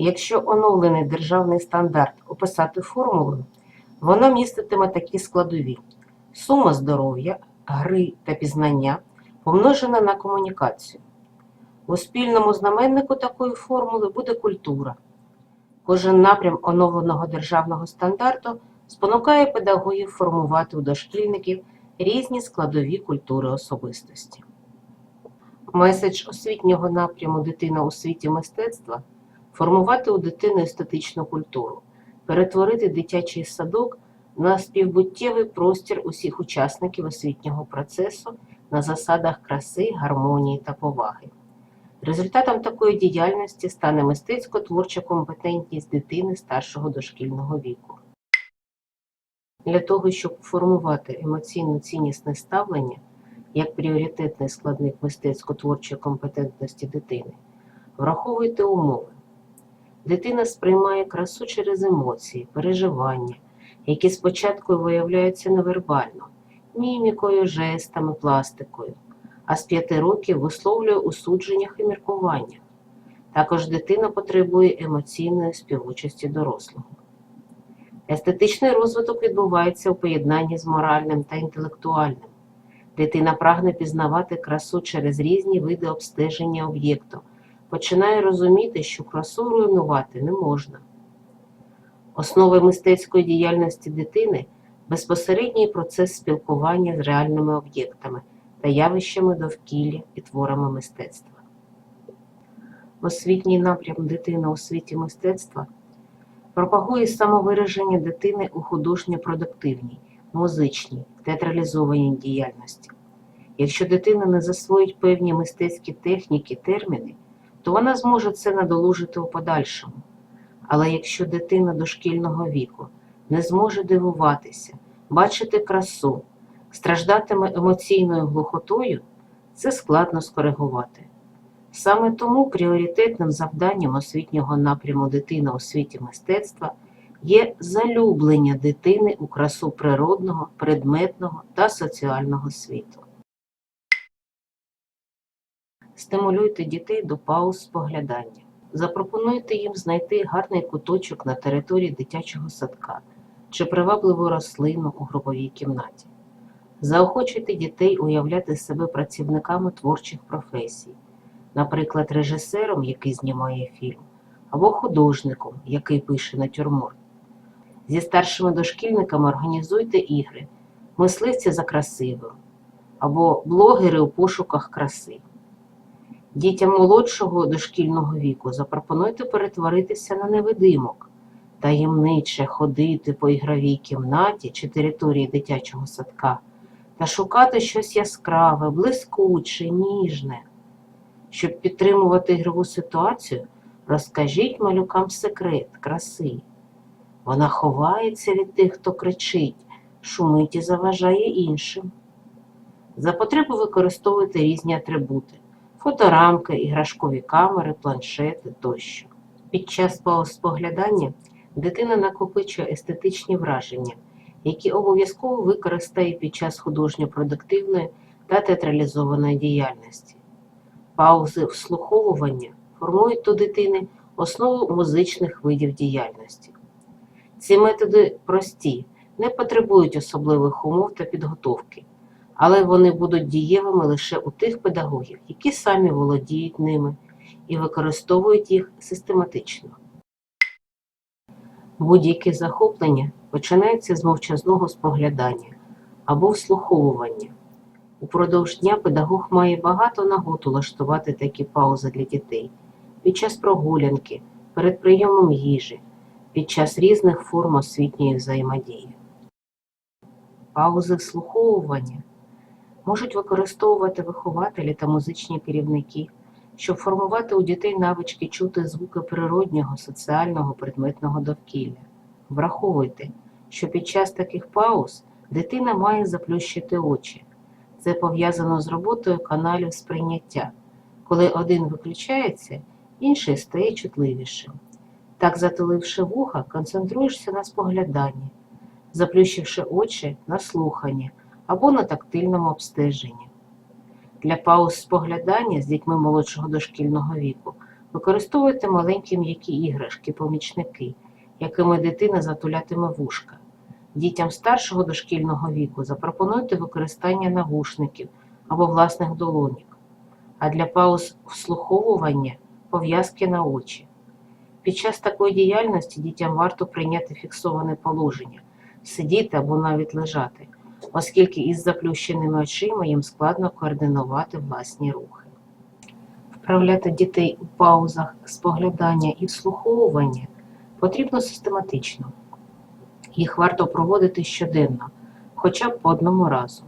Якщо оновлений державний стандарт описати формулою, вона міститиме такі складові: сума здоров'я, гри та пізнання помножена на комунікацію. У спільному знаменнику такої формули буде культура. Кожен напрям оновленого державного стандарту спонукає педагогів формувати у дошкільників різні складові культури особистості. Меседж освітнього напряму Дитина у світі мистецтва формувати у дитини естетичну культуру, перетворити дитячий садок на співбуттєвий простір усіх учасників освітнього процесу на засадах краси, гармонії та поваги. Результатом такої діяльності стане мистецько-творча компетентність дитини старшого дошкільного віку. Для того, щоб формувати емоційно ціннісне ставлення як пріоритетний складник мистецько-творчої компетентності дитини, враховуйте умови. Дитина сприймає красу через емоції, переживання, які спочатку виявляються невербально, мімікою, жестами, пластикою, а з п'яти років висловлює у судженнях і міркуваннях. Також дитина потребує емоційної співучасті дорослого. Естетичний розвиток відбувається у поєднанні з моральним та інтелектуальним. Дитина прагне пізнавати красу через різні види обстеження об'єкту, починає розуміти, що красу руйнувати не можна. Основою мистецької діяльності дитини безпосередній процес спілкування з реальними об'єктами та явищами довкілля і творами мистецтва. Освітній напрям Дитина у світі мистецтва пропагує самовираження дитини у художньо-продуктивній, музичній, театралізованій діяльності. Якщо дитина не засвоїть певні мистецькі техніки, терміни, то вона зможе це надолужити у подальшому. Але якщо дитина дошкільного віку не зможе дивуватися, бачити красу, страждатиме емоційною глухотою, це складно скоригувати. Саме тому пріоритетним завданням освітнього напряму дитина у світі мистецтва є залюблення дитини у красу природного, предметного та соціального світу. Стимулюйте дітей до пауз споглядання. Запропонуйте їм знайти гарний куточок на території дитячого садка чи привабливу рослину у груповій кімнаті. Заохочуйте дітей уявляти себе працівниками творчих професій, наприклад, режисером, який знімає фільм, або художником, який пише натюрморт. Зі старшими дошкільниками організуйте ігри, мисливці за красивим або блогери у пошуках краси. Дітям молодшого дошкільного віку запропонуйте перетворитися на невидимок, таємниче ходити по ігровій кімнаті чи території дитячого садка та шукати щось яскраве, блискуче, ніжне. Щоб підтримувати ігрову ситуацію, розкажіть малюкам секрет краси. Вона ховається від тих, хто кричить, шумить і заважає іншим. За потреби використовуйте різні атрибути фоторамки, іграшкові камери, планшети тощо. Під час споглядання дитина накопичує естетичні враження, які обов'язково використає під час художньо-продуктивної та театралізованої діяльності. Паузи вслуховування формують у дитини основу музичних видів діяльності. Ці методи прості, не потребують особливих умов та підготовки але вони будуть дієвими лише у тих педагогів, які самі володіють ними і використовують їх систематично. Будь-які захоплення починаються з мовчазного споглядання або вслуховування. Упродовж дня педагог має багато нагод улаштувати такі паузи для дітей під час прогулянки, перед прийомом їжі, під час різних форм освітньої взаємодії. Паузи вслуховування можуть використовувати вихователі та музичні керівники, щоб формувати у дітей навички чути звуки природнього, соціального, предметного довкілля. Враховуйте, що під час таких пауз дитина має заплющити очі. Це пов'язано з роботою каналів сприйняття. Коли один виключається, інший стає чутливішим. Так, затуливши вуха, концентруєшся на спогляданні, заплющивши очі на слуханні або на тактильному обстеженні. Для пауз споглядання з дітьми молодшого дошкільного віку Використовуйте маленькі м'які іграшки, помічники, якими дитина затулятиме вушка. Дітям старшого дошкільного віку запропонуйте використання навушників або власних долонік, а для пауз вслуховування пов'язки на очі. Під час такої діяльності дітям варто прийняти фіксоване положення, сидіти або навіть лежати, оскільки із заплющеними очима їм складно координувати власні рухи. Вправляти дітей у паузах споглядання і вслуховування потрібно систематично. Їх варто проводити щоденно, хоча б по одному разу.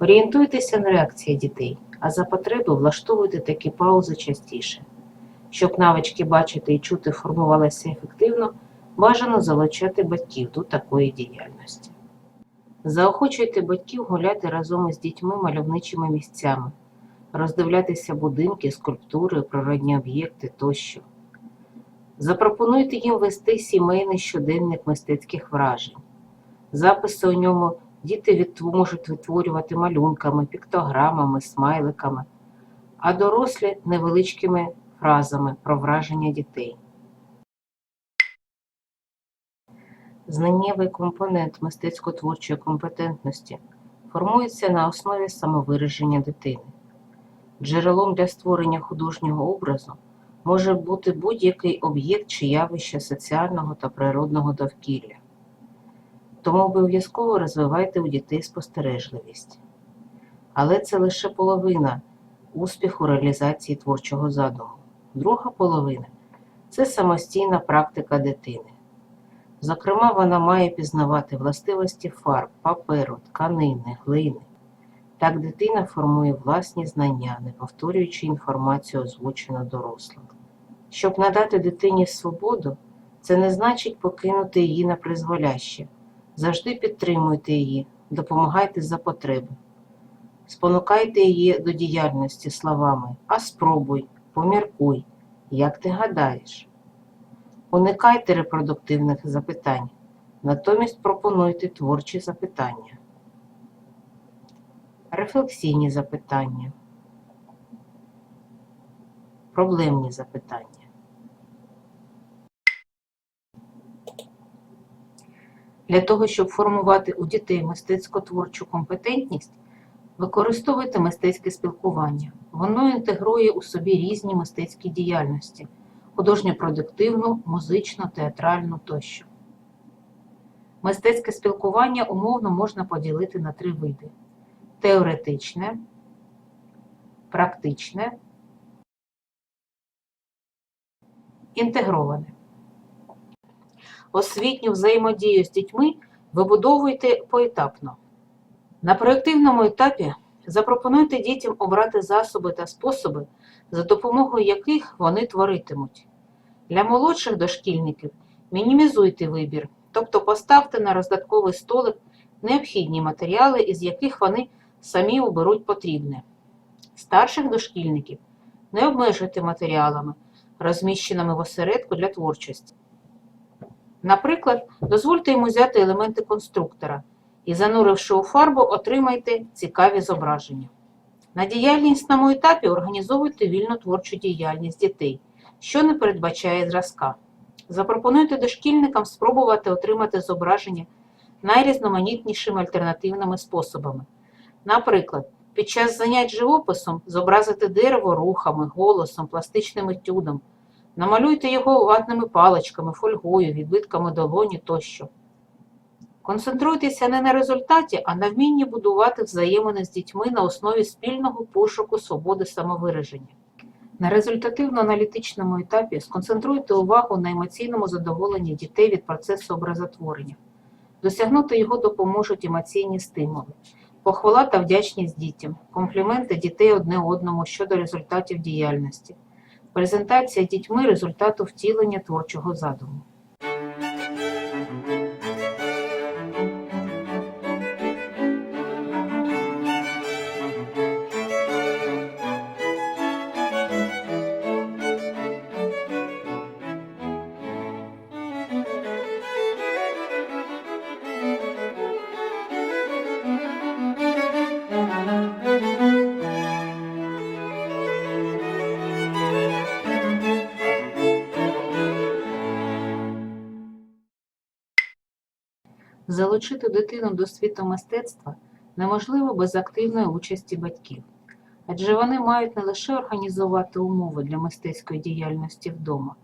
Орієнтуйтеся на реакції дітей, а за потреби влаштовуйте такі паузи частіше. Щоб навички бачити і чути формувалися ефективно, бажано залучати батьків до такої діяльності. Заохочуйте батьків гуляти разом із дітьми мальовничими місцями, роздивлятися будинки, скульптури, природні об'єкти тощо. Запропонуйте їм вести сімейний щоденник мистецьких вражень. Записи у ньому діти від- можуть витворювати малюнками, піктограмами, смайликами, а дорослі невеличкими фразами про враження дітей. Знаннєвий компонент мистецько-творчої компетентності формується на основі самовираження дитини. Джерелом для створення художнього образу може бути будь-який об'єкт чи явище соціального та природного довкілля. Тому обов'язково розвивайте у дітей спостережливість. Але це лише половина успіху реалізації творчого задуму. Друга половина це самостійна практика дитини. Зокрема, вона має пізнавати властивості фарб, паперу, тканини, глини. Так дитина формує власні знання, не повторюючи інформацію, озвучену дорослим. Щоб надати дитині свободу, це не значить покинути її на призволяще. Завжди підтримуйте її, допомагайте за потреби. Спонукайте її до діяльності словами А спробуй, поміркуй, як ти гадаєш. Уникайте репродуктивних запитань, натомість пропонуйте творчі запитання. Рефлексійні запитання. Проблемні запитання. Для того, щоб формувати у дітей мистецько-творчу компетентність, використовуйте мистецьке спілкування. Воно інтегрує у собі різні мистецькі діяльності художньо-продуктивну, музичну, театральну тощо. Мистецьке спілкування умовно можна поділити на три види: теоретичне, практичне, інтегроване. Освітню взаємодію з дітьми вибудовуйте поетапно. На проєктивному етапі запропонуйте дітям обрати засоби та способи, за допомогою яких вони творитимуть. Для молодших дошкільників мінімізуйте вибір, тобто поставте на роздатковий столик необхідні матеріали, із яких вони самі оберуть потрібне. Старших дошкільників не обмежуйте матеріалами, розміщеними в осередку для творчості. Наприклад, дозвольте йому взяти елементи конструктора і, зануривши у фарбу, отримайте цікаві зображення. На діяльнісному етапі організовуйте вільну творчу діяльність дітей, що не передбачає зразка. Запропонуйте дошкільникам спробувати отримати зображення найрізноманітнішими альтернативними способами. Наприклад, під час занять живописом зобразити дерево рухами, голосом, пластичним етюдом, намалюйте його ватними паличками, фольгою, відбитками долоні тощо. Концентруйтеся не на результаті, а на вмінні будувати взаємини з дітьми на основі спільного пошуку свободи самовираження. На результативно-аналітичному етапі сконцентруйте увагу на емоційному задоволенні дітей від процесу образотворення. Досягнути його допоможуть емоційні стимули, похвала та вдячність дітям, компліменти дітей одне одному щодо результатів діяльності, презентація дітьми результату втілення творчого задуму. Залучити дитину до світу мистецтва неможливо без активної участі батьків, адже вони мають не лише організувати умови для мистецької діяльності вдома,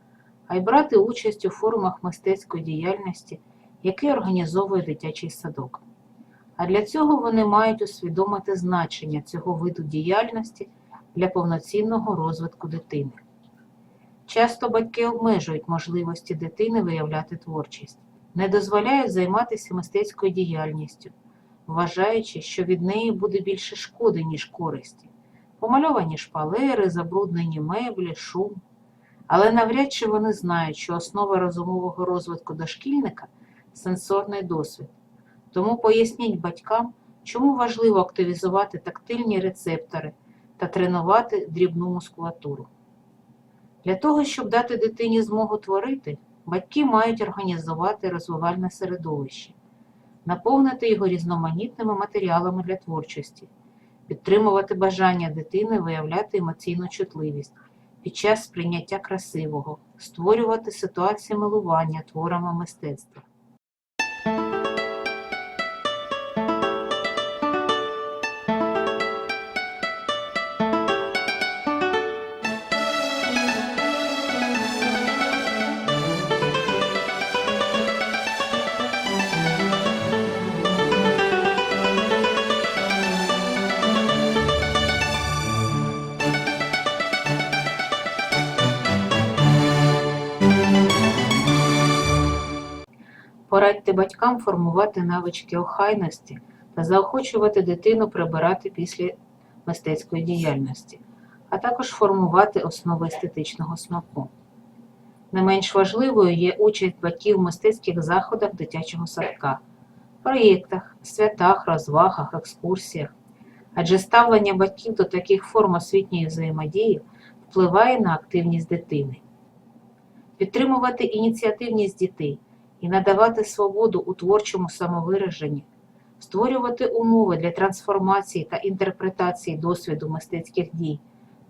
а й брати участь у формах мистецької діяльності, які організовує дитячий садок. А для цього вони мають усвідомити значення цього виду діяльності для повноцінного розвитку дитини. Часто батьки обмежують можливості дитини виявляти творчість, не дозволяють займатися мистецькою діяльністю, вважаючи, що від неї буде більше шкоди, ніж користі. Помальовані шпалери, забруднені меблі, шум. Але навряд чи вони знають, що основа розумового розвитку дошкільника сенсорний досвід. Тому поясніть батькам, чому важливо активізувати тактильні рецептори та тренувати дрібну мускулатуру. Для того, щоб дати дитині змогу творити, батьки мають організувати розвивальне середовище, наповнити його різноманітними матеріалами для творчості, підтримувати бажання дитини виявляти емоційну чутливість під час сприйняття красивого, створювати ситуації милування творами мистецтва. Порадьте батькам формувати навички охайності та заохочувати дитину прибирати після мистецької діяльності, а також формувати основи естетичного смаку. Не менш важливою є участь батьків в мистецьких заходах дитячого садка, проєктах, святах, розвагах, екскурсіях, адже ставлення батьків до таких форм освітньої взаємодії впливає на активність дитини. Підтримувати ініціативність дітей і надавати свободу у творчому самовираженні, створювати умови для трансформації та інтерпретації досвіду мистецьких дій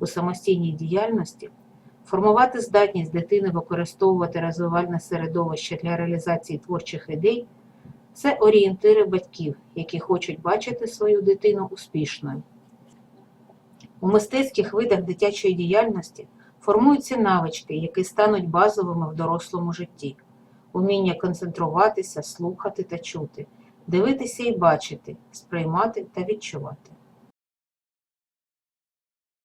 у самостійній діяльності, формувати здатність дитини використовувати розвивальне середовище для реалізації творчих ідей це орієнтири батьків, які хочуть бачити свою дитину успішною. У мистецьких видах дитячої діяльності формуються навички, які стануть базовими в дорослому житті уміння концентруватися, слухати та чути, дивитися і бачити, сприймати та відчувати.